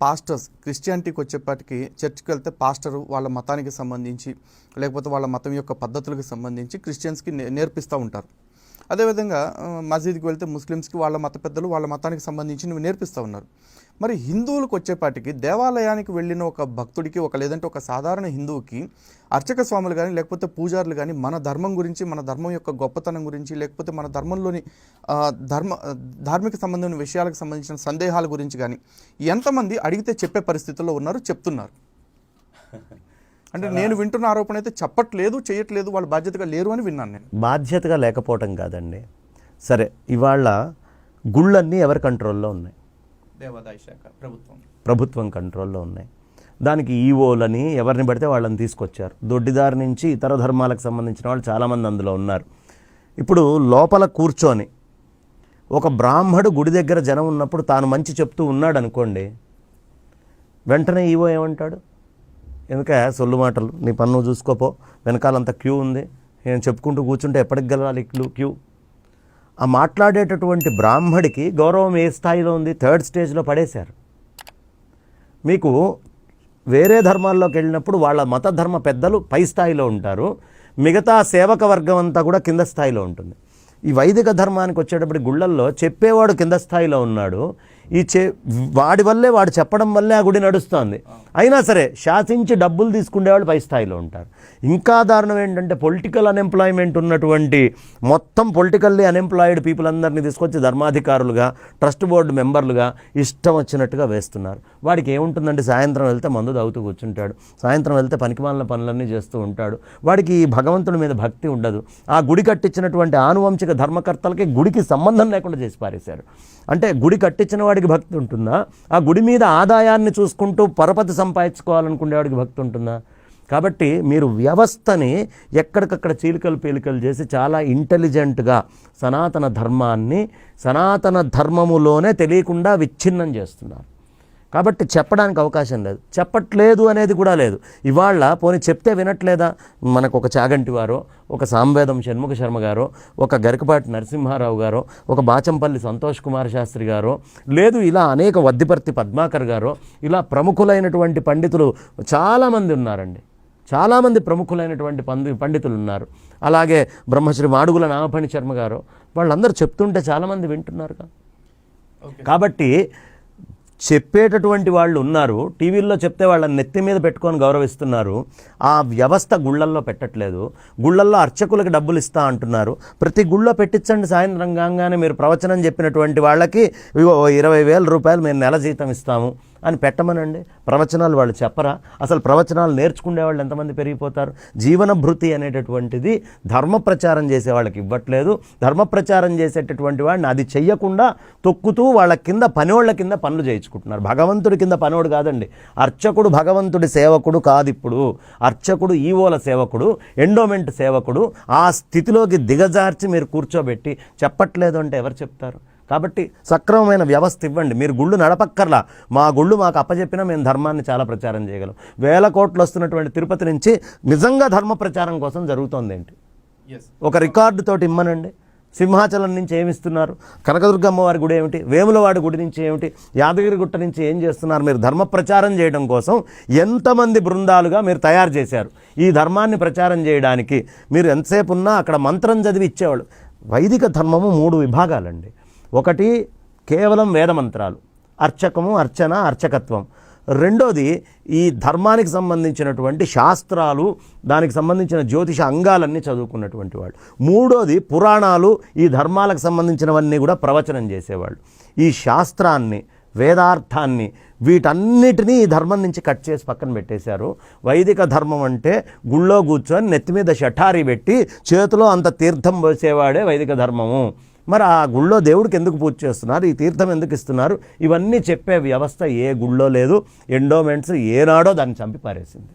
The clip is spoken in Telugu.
పాస్టర్స్ క్రిస్టియానిటీకి వచ్చేప్పటికి చర్చ్కి వెళ్తే పాస్టరు వాళ్ళ మతానికి సంబంధించి లేకపోతే వాళ్ళ మతం యొక్క పద్ధతులకు సంబంధించి క్రిస్టియన్స్కి నేర్పిస్తూ ఉంటారు. అదేవిధంగా మసీద్కి వెళ్తే ముస్లిమ్స్కి వాళ్ళ మత పెద్దలు వాళ్ళ మతానికి సంబంధించి నేర్పిస్తూ ఉన్నారు. మరి హిందువులకు వచ్చేపాటికి దేవాలయానికి వెళ్ళిన ఒక భక్తుడికి ఒక లేదంటే ఒక సాధారణ హిందువుకి అర్చక స్వాములు కానీ లేకపోతే పూజారులు కానీ మన ధర్మం గురించి మన ధర్మం యొక్క గొప్పతనం గురించి లేకపోతే మన ధర్మంలోని ధర్మ ధార్మిక సంబంధమైన విషయాలకు సంబంధించిన సందేహాల గురించి కానీ ఎంతమంది అడిగితే చెప్పే పరిస్థితుల్లో ఉన్నారు చెప్తున్నారు? అంటే నేను వింటున్న ఆరోపణ అయితే చెప్పట్లేదు చేయట్లేదు వాళ్ళు బాధ్యతగా లేరు అని విన్నాను నేను. బాధ్యతగా లేకపోవటం కాదండి. సరే ఇవాళ గుళ్ళన్నీ ఎవరి కంట్రోల్లో ఉన్నాయి? దేవాదాయ శాఖ ప్రభుత్వం. ప్రభుత్వం కంట్రోల్లో ఉన్నాయి. దానికి ఈవోలని ఎవరిని పడితే వాళ్ళని తీసుకొచ్చారు. దొడ్డిదారి నుంచి ఇతర ధర్మాలకు సంబంధించిన వాళ్ళు చాలామంది అందులో ఉన్నారు. ఇప్పుడు లోపల కూర్చొని ఒక బ్రాహ్మడు గుడి దగ్గర జనం ఉన్నప్పుడు తాను మంచి చెప్తూ ఉన్నాడు అనుకోండి వెంటనే ఈవో ఏమంటాడు? ఎందుక సొల్లు మాటలు? నీ పన్ను చూసుకోపో. వెనకాలంత క్యూ ఉంది. నేను చెప్పుకుంటూ కూర్చుంటే ఎప్పటికి గెలవాలి క్యూ? క్యూ. ఆ మాట్లాడేటటువంటి బ్రాహ్మడికి గౌరవం ఏ స్థాయిలో ఉంది? థర్డ్ స్టేజ్లో పడేశారు. మీకు వేరే ధర్మాల్లోకి వెళ్ళినప్పుడు వాళ్ళ మత ధర్మ పెద్దలు పై స్థాయిలో ఉంటారు. మిగతా సేవక వర్గం అంతా కూడా కింద స్థాయిలో ఉంటుంది. ఈ వైదిక ధర్మానికి వచ్చేటప్పుడు గుళ్ళల్లో చెప్పేవాడు కింద స్థాయిలో ఉన్నాడు. ఈ చే వాడి వల్లే వాడు చెప్పడం వల్లే ఆ గుడి నడుస్తోంది. అయినా సరే శాసించి డబ్బులు తీసుకునేవాళ్ళు పై స్థాయిలో ఉంటారు. ఇంకా దారుణం ఏంటంటే పొలిటికల్ అన్ఎంప్లాయ్మెంట్ ఉన్నటువంటి మొత్తం పొలిటికల్లీ అన్ఎంప్లాయిడ్ పీపుల్ అందరినీ తీసుకొచ్చి ధర్మాధికారులుగా ట్రస్ట్ బోర్డు మెంబర్లుగా ఇష్టం వచ్చినట్టుగా వేస్తున్నారు. వాడికి ఏముంటుందంటే సాయంత్రం వెళ్తే మందు తాగుతూ కూర్చుంటాడు. సాయంత్రం వెళ్తే పనికిమాలిన పనులన్నీ చేస్తూ ఉంటాడు. వాడికి ఈ భగవంతుడి మీద భక్తి ఉండదు. ఆ గుడి కట్టించినటువంటి ఆనువంశిక ధర్మకర్తలకి గుడికి సంబంధం లేకుండా చేసి పారేశారు. అంటే గుడి కట్టించిన వాడికి భక్తి ఉంటుందా? ఆ గుడి మీద ఆదాయాన్ని చూసుకుంటూ పరపతి సంపాదించుకోవాలనుకునేవాడికి భక్తి ఉంటుందా? కాబట్టి మీరు వ్యవస్థని ఎక్కడికక్కడ చీలికలు పీలికలు చేసి చాలా ఇంటెలిజెంట్గా సనాతన ధర్మాన్ని సనాతన ధర్మములోనే తెలియకుండా విచ్ఛిన్నం చేస్తున్నారు. కాబట్టి చెప్పడానికి అవకాశం లేదు. చెప్పట్లేదు అనేది కూడా లేదు. ఇవాళ పోనీ చెప్తే వినట్లేదా? మనకు ఒక చాగంటి వారో ఒక సాంవేదం షణ్ముఖ శర్మ గారో ఒక గరికపాటి నరసింహారావు గారో ఒక బాచంపల్లి సంతోష్ కుమార్ శాస్త్రి గారో లేదు ఇలా అనేక వద్దిపర్తి పద్మాకర్ గారో ఇలా ప్రముఖులైనటువంటి పండితులు చాలామంది ఉన్నారండి. చాలామంది ప్రముఖులైనటువంటి పండి పండితులు ఉన్నారు అలాగే బ్రహ్మశ్రీ మాడుగుల నామపణి శర్మ గారు వాళ్ళందరూ చెప్తుంటే చాలామంది వింటున్నారుగా. కాబట్టి చెప్పేటటువంటి వాళ్ళు ఉన్నారు. టీవీల్లో చెప్తే వాళ్ళని నెత్తి మీద పెట్టుకొని గౌరవిస్తున్నారు. ఆ వ్యవస్థ గుళ్ళల్లో పెట్టట్లేదు. గుళ్ళల్లో అర్చకులకు డబ్బులు ఇస్తా అంటున్నారు. ప్రతి గుళ్ళో పెట్టించండి సాయంత్రం కాగానే మీరు ప్రవచనం చెప్పినటువంటి వాళ్ళకి ఓ ఇరవై వేల రూపాయలు మేము నెల జీతం ఇస్తాము. అని పెట్టమనండి. ప్రవచనాలు వాళ్ళు చెప్పరా? అసలు ప్రవచనాలు నేర్చుకునే వాళ్ళు ఎంతమంది పెరిగిపోతారు? జీవన భృతి అనేటటువంటిది ధర్మ ప్రచారం చేసే వాళ్ళకి ఇవ్వట్లేదు. ధర్మ ప్రచారం చేసేటటువంటి వాడిని అది చెయ్యకుండా తొక్కుతూ వాళ్ళ కింద పనివాళ్ళ కింద పనులు చేయించుకుంటున్నారు. భగవంతుడి కింద పనివాడు కాదండి. అర్చకుడు భగవంతుడి సేవకుడు కాదు ఇప్పుడు అర్చకుడు ఈవోల సేవకుడు ఎండోమెంట్ సేవకుడు. ఆ స్థితిలోకి దిగజార్చి మీరు కూర్చోబెట్టి చెప్పట్లేదు అంటే ఎవరు చెప్తారు? కాబట్టి సక్రమమైన వ్యవస్థ ఇవ్వండి. మీరు గుళ్ళు నడపక్కర్లా. మా గుళ్ళు మాకు అప్పచెప్పినా మేము ధర్మాన్ని చాలా ప్రచారం చేయగలం. వేల కోట్లు వస్తున్నటువంటి తిరుపతి నుంచి నిజంగా ధర్మ ప్రచారం కోసం జరుగుతోంది ఏంటి? ఒక రికార్డు తోటి ఇమ్మనండి. సింహాచలం నుంచి ఏమిస్తున్నారు? కనకదుర్గమ్మ వారి గుడి ఏమిటి? వేములవాడి గుడి నుంచి ఏమిటి? యాదగిరి గుట్ట నుంచి ఏం చేస్తున్నారు? మీరు ధర్మ ప్రచారం చేయడం కోసం ఎంతమంది బృందాలుగా మీరు తయారు చేశారు? ఈ ధర్మాన్ని ప్రచారం చేయడానికి మీరు ఎంతసేపు ఉన్నా అక్కడ మంత్రం చదివి ఇచ్చేవాళ్ళు. వైదిక ధర్మము మూడు విభాగాలండి. ఒకటి కేవలం వేదమంత్రాలు. అర్చకము అర్చన అర్చకత్వం. రెండోది ఈ ధర్మానికి సంబంధించినటువంటి శాస్త్రాలు దానికి సంబంధించిన జ్యోతిష అంగాలన్నీ చదువుకున్నటువంటి వాళ్ళు. మూడోది పురాణాలు ఈ ధర్మాలకు సంబంధించినవన్నీ కూడా ప్రవచనం చేసేవాళ్ళు. ఈ శాస్త్రాన్ని వేదార్థాన్ని వీటన్నిటినీ ఈ ధర్మం నుంచి కట్ చేసి పక్కన పెట్టేశారు. వైదిక ధర్మం అంటే గుళ్ళో కూర్చొని నెత్తి మీద షఠారి పెట్టి చేతిలో అంత తీర్థం పోసేవాడే వైదిక ధర్మము. మరి ఆ గుళ్ళో దేవుడికి ఎందుకు పూజ చేస్తున్నారు? ఈ తీర్థం ఎందుకు ఇస్తున్నారు? ఇవన్నీ చెప్పే వ్యవస్థ ఏ గుళ్ళో లేదు. ఎండోమెంట్స్ ఏనాడో దాన్ని చంపి పారేసింది.